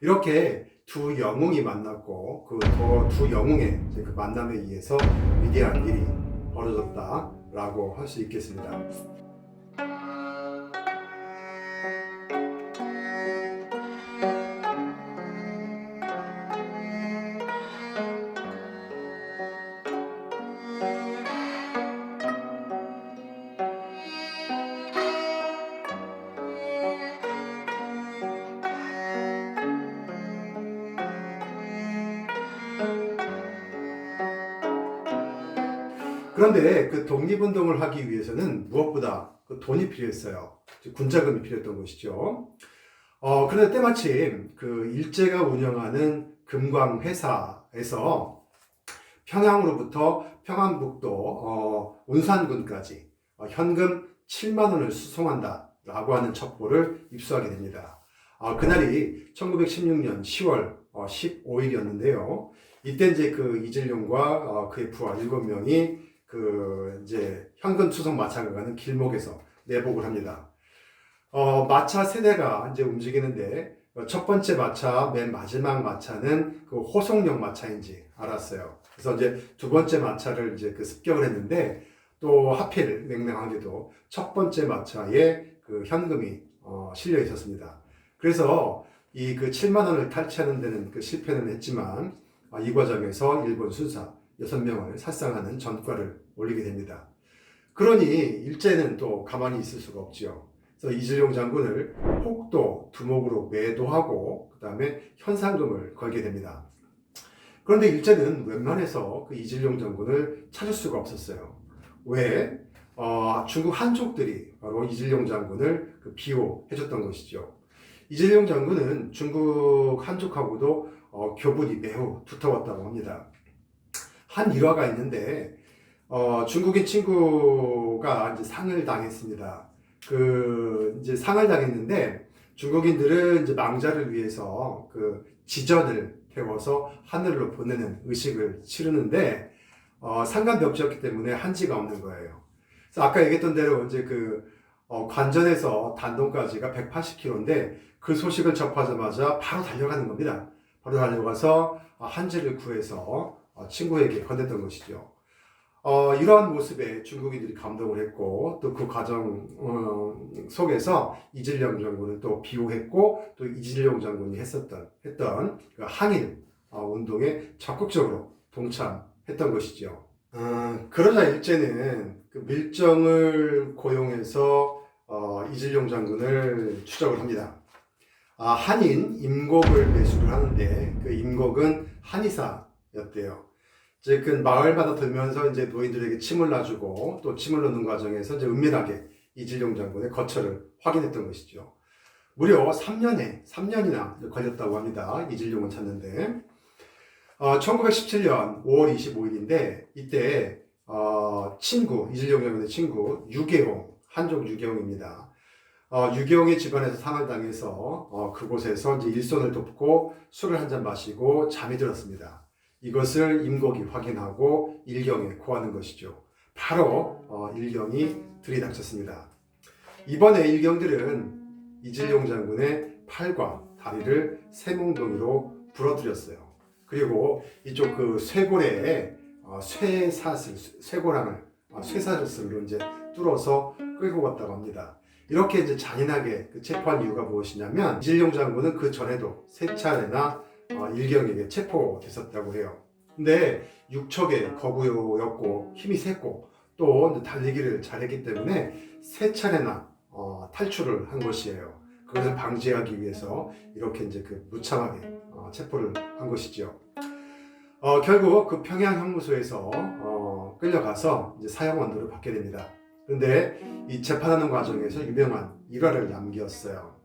이렇게 두 영웅이 만났고 그두 영웅의 그 만남에 의해서 위대한 일이 벌어졌다라고 할 수 있겠습니다. 그런데 그 독립운동을 하기 위해서는 무엇보다 그 돈이 필요했어요. 즉, 군자금이 필요했던 것이죠. 어, 그런데 때마침 그 일제가 운영하는 금광 회사에서 평양으로부터 평안북도 어, 운산군까지 어, 현금 7만 원을 수송한다라고 하는 첩보를 입수하게 됩니다. 아, 그날이 1916년 10월 15일이었는데요. 이때 이제 그 이질룡과 어, 그의 부하 7명이 그 이제 현금 수송 마차가 가는 길목에서 내복을 합니다. 어, 마차 세대가 이제 움직이는데 어, 첫 번째 마차, 맨 마지막 마차는 그 호송역 마차인지 알았어요. 그래서 이제 두 번째 마차를 이제 그 습격을 했는데 또 하필 맹랑하게도 첫 번째 마차에 그 현금이 어, 실려 있었습니다. 그래서 이 그 7만 원을 탈취하는 데는 그 실패는 했지만 아, 이 과정에서 일본 순사 6명을 살상하는 전과를 올리게 됩니다. 그러니 일제는 또 가만히 있을 수가 없지요. 그래서 이질용 장군을 폭도 두목으로 매도하고 그 다음에 현상금을 걸게 됩니다. 그런데 일제는 웬만해서 그 이질용 장군을 찾을 수가 없었어요. 왜? 어, 중국 한족들이 바로 이질용 장군을 그 비호해줬던 것이죠. 이질용 장군은 중국 한족하고도 어, 교분이 매우 두터웠다고 합니다. 한 일화가 있는데 어, 중국인 친구가 이제 상을 당했습니다. 그 이제 상을 당했는데 중국인들은 이제 망자를 위해서 그 지전을 태워서 하늘로 보내는 의식을 치르는데 어, 상간벽지였기 때문에 한지가 없는 거예요. 그래서 아까 얘기했던 대로 이제 그 어, 관전에서 단동까지가 180km인데 그 소식을 접하자마자 바로 달려가는 겁니다. 바로 달려가서 어, 한지를 구해서 어, 친구에게 건넸던 것이죠. 어, 이러한 모습에 중국인들이 감동을 했고 또 그 과정 어, 속에서 이질령 장군을 또 비호했고 또 이질령 장군이 했었던 했던 그 항일 어, 운동에 적극적으로 동참했던 것이죠. 어, 그러자 일제는 그 밀정을 고용해서 어, 이질용 장군을 추적을 합니다. 아, 한인 임곡을 매수를 하는데 그 임곡은 한의사였대요. 이제 그 마을마다 들면서 이제 노인들에게 침을 놔주고 또 침을 넣는 과정에서 이제 은밀하게 이질용 장군의 거처를 확인했던 것이죠. 무려 3년에 3년이나 걸렸다고 합니다. 이질용을 찾는데 어, 1917년 5월 25일인데 이때 어, 친구 이질용 장군의 친구 유계홍 한족 유계홍입니다. 어, 유계홍의 집안에서 상을 당해서 어, 그곳에서 이제 일손을 돕고 술을 한 잔 마시고 잠이 들었습니다. 이것을 임곡이 확인하고 일경에 고하는 것이죠. 바로 어, 일경이 들이닥쳤습니다. 이번에 일경들은 이질용 장군의 팔과 다리를 쇠몽둥이로 부러뜨렸어요. 그리고 이쪽 그 쇠고래에 어, 쇠사슬, 쇠고랑을 어, 쇠사슬로 이제 뚫어서 끌고 갔다고 합니다. 이렇게 이제 잔인하게 그 체포한 이유가 무엇이냐면 이질용 장군은 그 전에도 세 차례나 어, 일경에게 체포됐었다고 해요. 근데 육척의 거구였고 힘이 셌고 또 달리기를 잘했기 때문에 세 차례나 어, 탈출을 한 것이에요. 그것을 방지하기 위해서 이렇게 이제 그 무참하게 어, 체포를 한 것이죠. 어, 결국 그 평양 형무소에서 어, 끌려가서 이제 사형 원도를 받게 됩니다. 그런데 이 재판하는 과정에서 유명한 일화를 남겼어요.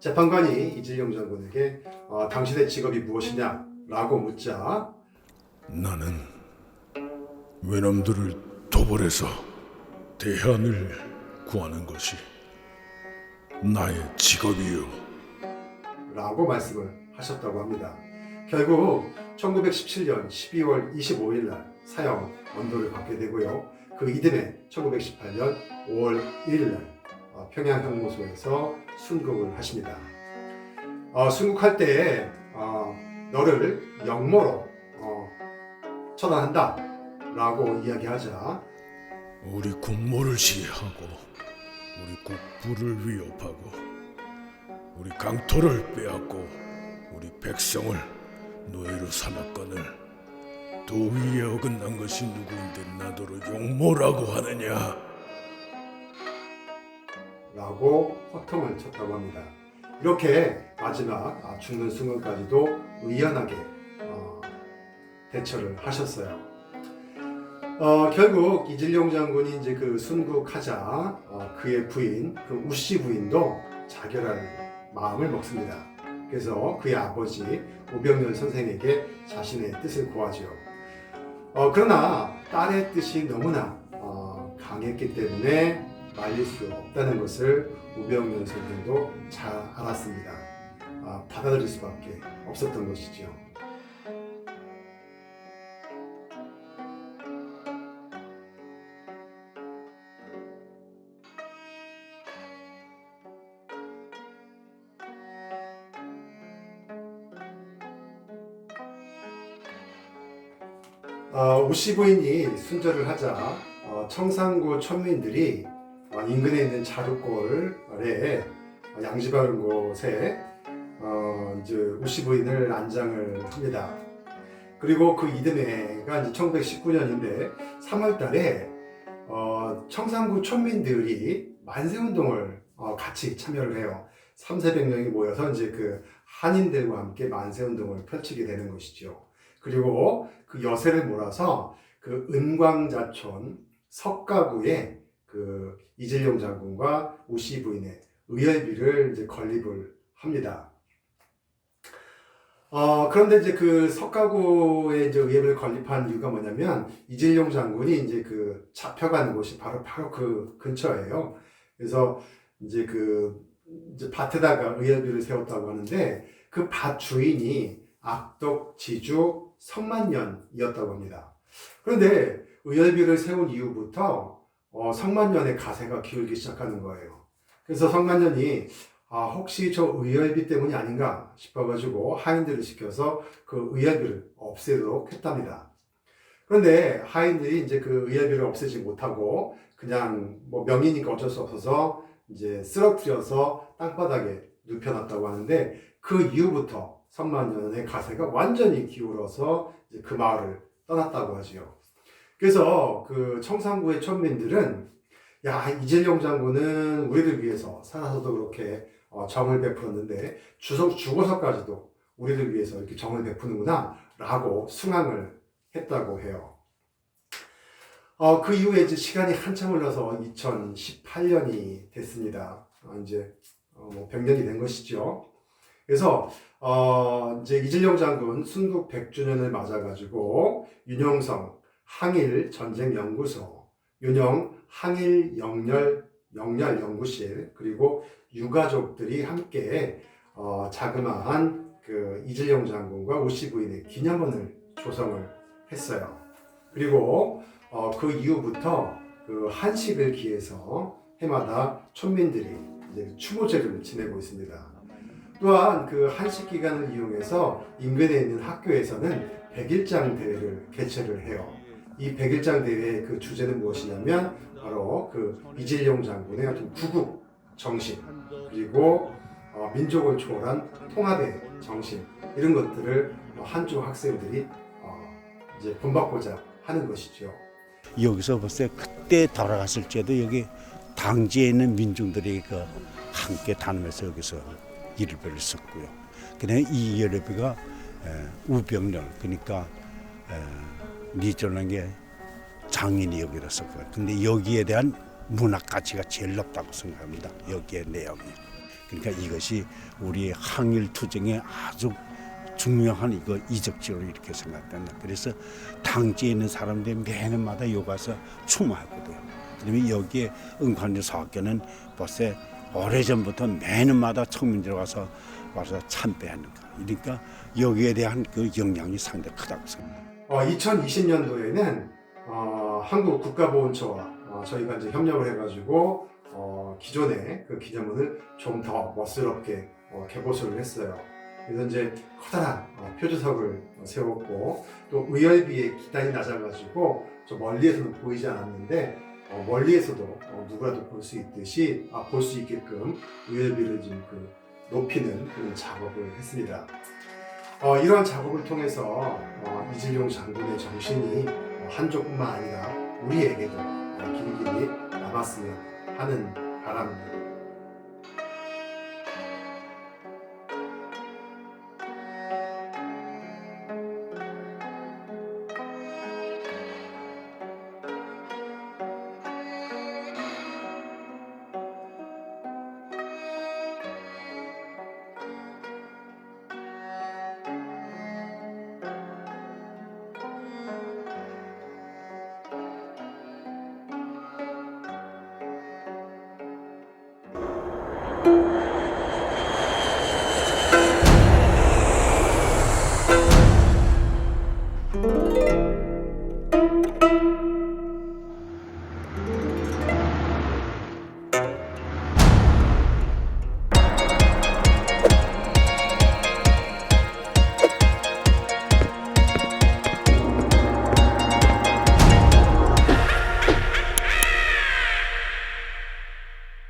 재판관이 이질용 장군에게 어, 당신의 직업이 무엇이냐라고 묻자 나는 외놈들을 도벌해서 대한을 구하는 것이 나의 직업이요. 라고 말씀을 하셨다고 합니다. 결국 1917년 12월 25일 날 사형 원도를 받게 되고요. 그 이듬해 1918년 5월 1일 날 어, 평양 형무소에서 순국을 하십니다. 어, 순국할 때 어, 너를 영모로 어, 처단한다 라고 이야기하자 우리 국모를 시해하고 우리 국부를 위협하고 우리 강토를 빼앗고 우리 백성을 노예로 삼았거늘 도위에 어긋난 것이 누구인데 나더러 용모라고 하느냐 라고 허통을 쳤다고 합니다. 이렇게 마지막 아, 죽는 순간까지도 의연하게 어, 대처를 하셨어요. 어, 결국 이질용 장군이 이제 그 순국하자 어, 그의 부인 그 우씨 부인도 자결할 마음을 먹습니다. 그래서 그의 아버지 오병렬 선생에게 자신의 뜻을 고하지요. 어, 그러나 딸의 뜻이 너무나 어, 강했기 때문에 말릴 수 없다는 것을 우병렬 선생도 잘 알았습니다. 아, 받아들일 수밖에 없었던 것이지요. 어, 우씨 부인이 순절을 하자 어, 청산구 천민들이 어, 인근에 있는 자루골에 어, 양지바른 곳에 어, 이제 우씨 부인을 안장을 합니다. 그리고 그 이듬해가 이제 1919년인데 3월달에 어, 청산구 천민들이 만세운동을 어, 같이 참여를 해요. 3, 400명이 모여서 이제 그 한인들과 함께 만세운동을 펼치게 되는 것이죠. 그리고 그 여세를 몰아서 그 은광자촌 석가구에 그 이재용 장군과 우씨 부인의 의열비를 이제 건립을 합니다. 어, 그런데 이제 그 석가구에 이제 의협을 건립한 이유가 뭐냐면 이재용 장군이 이제 그 잡혀간 곳이 바로 바로 그 근처예요. 그래서 이제 그 이제 밭에다가 의협비를 세웠다고 하는데 그 밭 주인이 악덕 지주 성만년이었다고 합니다. 그런데 의열비를 세운 이후부터 어, 성만년의 가세가 기울기 시작하는 거예요. 그래서 성만년이 아, 혹시 저 의열비 때문이 아닌가 싶어가지고 하인들을 시켜서 그 의열비를 없애도록 했답니다. 그런데 하인들이 이제 그 의열비를 없애지 못하고 그냥 뭐 명이니까 어쩔 수 없어서 이제 쓰러뜨려서 땅바닥에 눕혀놨다고 하는데 그 이후부터 성만년의 가세가 완전히 기울어서 그 마을을 떠났다고 하지요. 그래서 그 청산구의 천민들은 야 이재용 장군은 우리를 위해서 살아서도 그렇게 어, 정을 베풀었는데 주석 죽어서까지도 우리를 위해서 이렇게 정을 베푸는구나라고 승항을 했다고 해요. 어, 그 이후에 이제 시간이 한참 흘러서 2018년이 됐습니다. 어, 이제 어, 뭐 100년이 된 것이죠. 그래서 어, 이제 이질영 장군 순국 100주년을 맞아가지고 윤영성 항일 전쟁 연구소, 윤영 항일 영렬 영렬 연구실 그리고 유가족들이 함께 어, 자그마한 그 이질영 장군과 우씨 부인의 기념원을 조성을 했어요. 그리고 어, 그 이후부터 그 한식을 기해서 해마다 촌민들이 이제 추모제를 지내고 있습니다. 또한 그 한식 기간을 이용해서 인근에 있는 학교에서는 백일장 대회를 개최를 해요. 이 백일장 대회의 그 주제는 무엇이냐면 바로 그 이질용 장군의 어떤 구국 정신 그리고 어, 민족을 초월한 통합의 정신 이런 것들을 어, 한쪽 학생들이 어, 이제 본받고자 하는 것이죠. 여기서 벌써 그때 돌아갔을 때도 여기 당지에 있는 민중들이 그 함께 다니면서 여기서 일배를 썼고요. 그다음에 이 예배가 우병렬 그러니까 니전한 게 장인이 여기다 썼고요. 근데 여기에 대한 문학 가치가 제일 높다고 생각합니다. 여기에 내용이. 그러니까 이것이 우리의 항일 투쟁에 아주 중요한 이거 이적지로 이렇게 생각된다. 그래서 당지에 있는 사람들이 매년마다 여기 와서 추모하거든요. 그다음에 여기에 응관리 사학교는 벌써 오래전부터 매년마다 청민들 와서 와서 참배하는 거. 그러니까 여기에 대한 그 영향이 상당히 크다고 생각합니다. 어, 2020년도에는 어, 한국 국가보훈처와 어, 저희가 이제 협력을 해가지고 어, 기존의 그 기념원을 좀 더 멋스럽게 어, 개보수를 했어요. 그래서 이제 커다란 어, 표주석을 어, 세웠고 또 의열비에 기단이 낮아가지고 저 멀리에서는 보이지 않았는데 어, 멀리에서도 어, 누구라도 볼 수 있듯이 아, 볼 수 있게끔 의열비를 좀그 높이는 그런 작업을 했습니다. 어, 이러한 작업을 통해서 어, 이질용 장군의 정신이 어, 한족뿐만 아니라 우리에게도 어, 길길이 남았으면 하는 바람입니다.